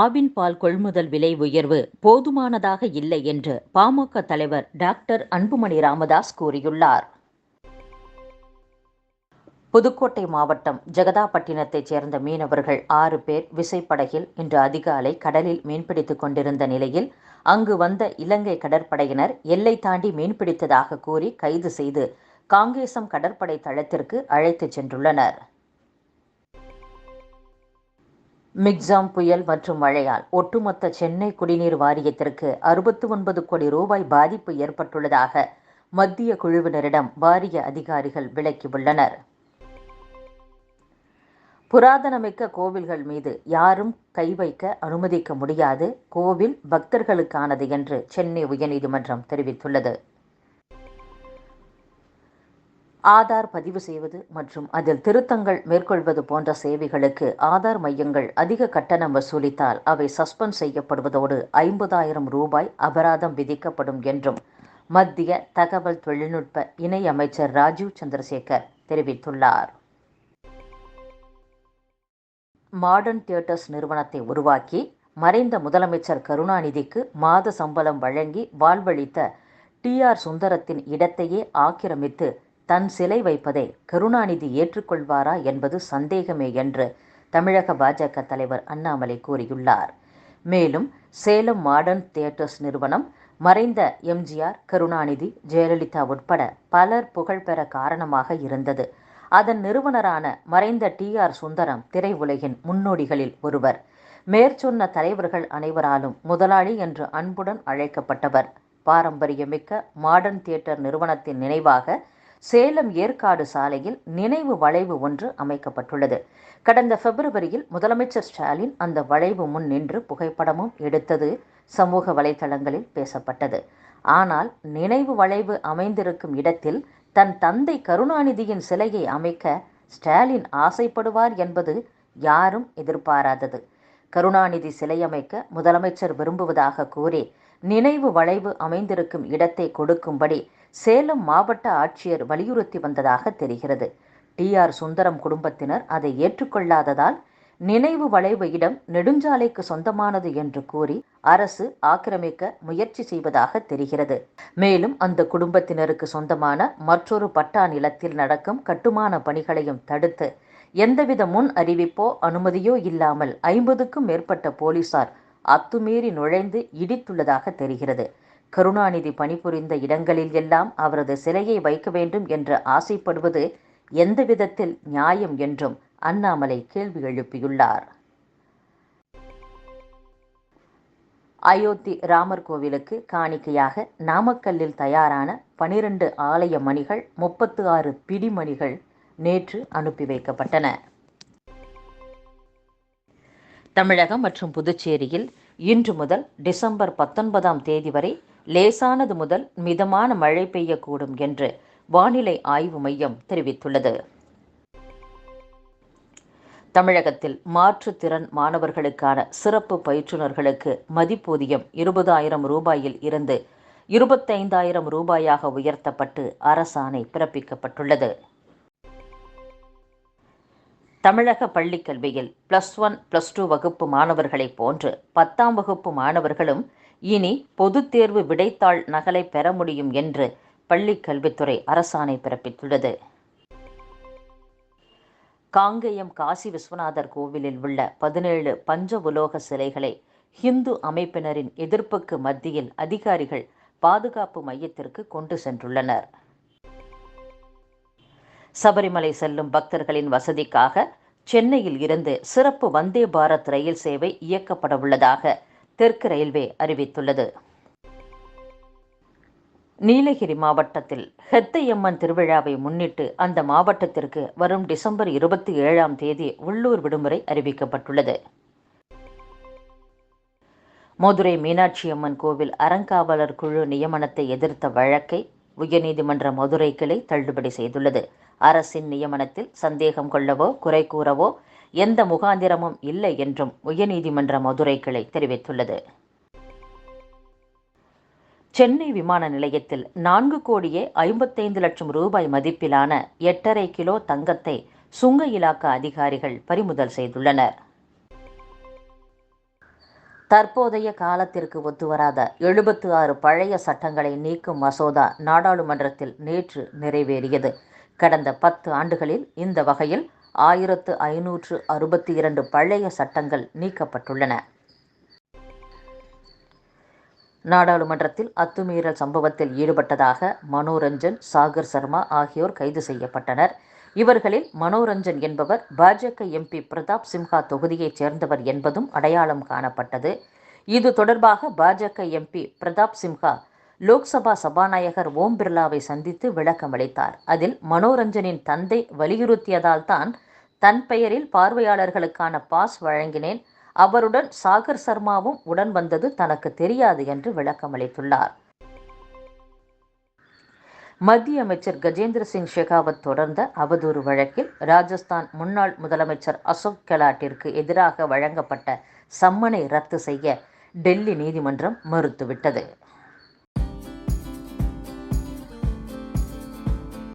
ஆவின் பால் கொள்முதல் விலை உயர்வு போதுமானதாக இல்லை என்று பாமக தலைவர் டாக்டர் அன்புமணி ராமதாஸ் கூறியுள்ளார். புதுக்கோட்டை மாவட்டம் ஜெகதாப்பட்டினத்தைச் சேர்ந்த மீனவர்கள் ஆறு பேர் விசைப்படகில் இன்று அதிகாலை கடலில் மீன்பிடித்துக் கொண்டிருந்த நிலையில் அங்கு வந்த இலங்கை கடற்படையினர் எல்லை தாண்டி மீன்பிடித்ததாக கூறி கைது செய்து காங்கேசம் கடற்படை தளத்திற்கு அழைத்துச் சென்றுள்ளனர். மிக்ஸாம் புயல் மற்றும் மழையால் ஒட்டுமொத்த சென்னை குடிநீர் வாரியத்திற்கு அறுபத்து ஒன்பது கோடி ரூபாய் பாதிப்பு ஏற்பட்டுள்ளதாக மத்திய குழுவினரிடம் வாரிய அதிகாரிகள் விளக்கியுள்ளனர். புராதனமிக்க கோவில்கள் மீது யாரும் கை வைக்க அனுமதிக்க முடியாது. கோவில் பக்தர்களுக்கானது என்று சென்னை உயர்நீதிமன்றம் தெரிவித்துள்ளது. ஆதார் பதிவு செய்வது மற்றும் அதில் திருத்தங்கள் மேற்கொள்வது போன்ற சேவைகளுக்கு ஆதார் மையங்கள் அதிக கட்டணம் வசூலித்தால் அவை சஸ்பெண்ட் செய்யப்படுவதோடு ஐம்பதாயிரம் ரூபாய் அபராதம் விதிக்கப்படும் என்றும் மத்திய தகவல் தொழில்நுட்ப இணையமைச்சர் ராஜீவ் சந்திரசேகர் தெரிவித்துள்ளார். மாடர்ன் தியேட்டர்ஸ் நிறுவனத்தை உருவாக்கி மறைந்த முதலமைச்சர் கருணாநிதிக்கு மாத சம்பளம் வழங்கி வாழ்வளித்த டி ஆர் சுந்தரத்தின் இடத்தையே ஆக்கிரமித்து தன் சிலை வைப்பதை கருணாநிதி ஏற்றுக்கொள்வாரா என்பது சந்தேகமே என்று தமிழக பாஜக தலைவர் அண்ணாமலை கூறியுள்ளார். மேலும் சேலம் மாடர்ன் தியேட்டர்ஸ் நிறுவனம் மறைந்த எம்ஜிஆர் கருணாநிதி ஜெயலலிதா உட்பட பலர் புகழ்பெற காரணமாக இருந்தது. அதன் நிறுவனரான மறைந்த டி ஆர் சுந்தரம் திரையுலகின் முன்னோடிகளில் ஒருவர். மேற்சொன்ன தலைவர்கள் அனைவராலும் முதலாளி என்று அன்புடன் அழைக்கப்பட்டவர். பாரம்பரியமிக்க மாடர்ன் தியேட்டர் நிறுவனத்தின் நினைவாக சேலம் ஏற்காடு சாலையில் நினைவு வளைவு ஒன்று அமைக்கப்பட்டுள்ளது. கடந்த பிப்ரவரியில் முதலமைச்சர் ஸ்டாலின் அந்த வளைவு முன் நின்று புகைப்படமும் எடுத்தது சமூக வலைதளங்களில் பேசப்பட்டது. ஆனால் நினைவு வளைவு அமைந்திருக்கும் இடத்தில் தன் தந்தை கருணாநிதியின் சிலையை அமைக்க ஸ்டாலின் ஆசைப்படுவார் என்பது யாரும் எதிர்பாராதது. கருணாநிதி சிலை அமைக்க முதலமைச்சர் விரும்புவதாக கூறி நினைவு வளைவு அமைந்திருக்கும் இடத்தை கொடுக்கும்படி சேலம் மாவட்ட ஆட்சியர் வலியுறுத்தி வந்ததாக தெரிகிறது. டி. ஆர். சுந்தரம் குடும்பத்தினர் அதை ஏற்றுக்கொள்ளாததால் நினைவு வளைவு இடம் நெடுஞ்சாலைக்கு சொந்தமானது என்று கூறி அரசு ஆக்கிரமிக்க முயற்சி செய்வதாக தெரிகிறது. மேலும் அந்த குடும்பத்தினருக்கு சொந்தமான மற்றொரு பட்டா நிலத்தில் நடக்கும் கட்டுமான பணிகளையும் தடுத்து எந்தவித முன் அறிவிப்போ அனுமதியோ இல்லாமல் ஐம்பதுக்கும் மேற்பட்ட போலீசார் அத்துமீறி நுழைந்து இடித்துள்ளதாக தெரிகிறது. கருணாநிதி பணிபுரிந்த இடங்களில் எல்லாம் அவரது சிலையை வைக்க வேண்டும் என்று ஆசைப்படுவது எந்த விதத்தில் நியாயம் என்றும் அண்ணாமலை கேள்வி எழுப்பியுள்ளார். அயோத்தி ராமர் கோவிலுக்கு காணிக்கையாக நாமக்கல்லில் தயாரான பனிரெண்டு ஆலய மணிகள் முப்பத்து ஆறு பிடிமணிகள் நேற்று அனுப்பி வைக்கப்பட்டன. தமிழகம் மற்றும் புதுச்சேரியில் இன்று முதல் டிசம்பர் பத்தொன்பதாம் தேதி வரை லேசானது முதல் மிதமான மழை பெய்யக்கூடும் என்று வானிலை ஆய்வு மையம் தெரிவித்துள்ளது. தமிழகத்தில் மாற்றுத்திறன் மாணவர்களுக்கான சிறப்பு பயிற்றுநர்களுக்கு மதிப்பூதியம் இருபதாயிரம் ரூபாயில் இருந்து இருபத்தைந்தாயிரம் ரூபாயாக உயர்த்தப்பட்டு அரசாணை பிறப்பிக்கப்பட்டுள்ளது. தமிழக பள்ளிக் கல்வியில் பிளஸ் ஒன் பிளஸ் டூ வகுப்பு மாணவர்களைப் போன்று பத்தாம் வகுப்பு மாணவர்களும் இனி பொதுத் தேர்வு விடைத்தாள் நகலை பெற முடியும் என்று பள்ளிக்கல்வித்துறை அரசாணை பிறப்பித்துள்ளது. காங்கேயம் காசி விஸ்வநாதர் கோவிலில் உள்ள பதினேழு பஞ்ச உலோக சிலைகளை ஹிந்து அமைப்பினரின் எதிர்ப்புக்கு மத்தியில் அதிகாரிகள் பாதுகாப்பு மையத்திற்கு கொண்டு சென்றுள்ளனர். சபரிமலை செல்லும் பக்தர்களின் வசதிக்காக சென்னையில் இருந்து சிறப்பு வந்தே பாரத் ரயில் சேவை இயக்கப்பட உள்ளதாக தெற்கு ரயில்வே அறிவித்துள்ளது. நீலகிரி மாவட்டத்தில் ஹெத்தையம்மன் திருவிழாவை முன்னிட்டு அந்த மாவட்டத்திற்கு வரும் டிசம்பர் இருபத்தி ஏழாம் தேதி உள்ளூர் விடுமுறை அறிவிக்கப்பட்டுள்ளது. மதுரை மீனாட்சி அம்மன் கோவில் அறங்காவலர் குழு நியமனத்தை எதிர்த்த வழக்கை உயர்நீதிமன்ற மதுரை கிளை தள்ளுபடி செய்துள்ளது. அரசின் நியமனத்தில் சந்தேகம் கொள்ளவோ குறை கூறவோ எந்த முகாந்திரமும் இல்லை என்றும் உயர்நீதிமன்ற மதுரை கிளை தெரிவித்துள்ளது. சென்னை விமான நிலையத்தில் நான்கு கோடியே ஐம்பத்தைந்து லட்சம் ரூபாய் மதிப்பிலான எட்டரை கிலோ தங்கத்தை சுங்க இலாக்க அதிகாரிகள் பறிமுதல் செய்துள்ளனர். தற்போதைய காலத்திற்கு ஒத்துவராத எழுபத்து ஆறு பழைய சட்டங்களை நீக்கும் மசோதா நாடாளுமன்றத்தில் நேற்று நிறைவேறியது. கடந்த பத்து ஆண்டுகளில் இந்த வகையில் ஆயிரத்து ஐநூற்று அறுபத்தி இரண்டு பழைய சட்டங்கள் நீக்கப்பட்டுள்ளன. நாடாளுமன்றத்தில் அத்துமீறல் சம்பவத்தில் ஈடுபட்டதாக மனோரஞ்சன் சாகர் சர்மா ஆகியோர் கைது செய்யப்பட்டனர். இவர்களில் மனோரஞ்சன் என்பவர் பாஜக எம்பி பிரதாப் சிம்ஹா தொகுதியைச் சேர்ந்தவர் என்பதும் அடையாளம் காணப்பட்டது. இது தொடர்பாக பாஜக எம்பி பிரதாப் சிம்ஹா லோக்சபா சபாநாயகர் ஓம் பிர்லாவை சந்தித்து விளக்கமளித்தார் அதில் மனோரஞ்சனின் தந்தை வலியுறுத்தியதால் தான் தன் பெயரில் பார்வையாளர்களுக்கான பாஸ் வழங்கினேன். அவருடன் சாகர் சர்மாவும் உடன் வந்தது தனக்கு தெரியாது என்று விளக்கமளித்துள்ளார் மத்திய அமைச்சர் கஜேந்திர சிங் ஷெகாவத் தொடர்ந்த அவதூறு வழக்கில் ராஜஸ்தான் முன்னாள் முதலமைச்சர் அசோக் கெலாட்டிற்கு எதிராக வழங்கப்பட்ட சம்மனை ரத்து செய்ய டெல்லி நீதிமன்றம் மறுத்துவிட்டது.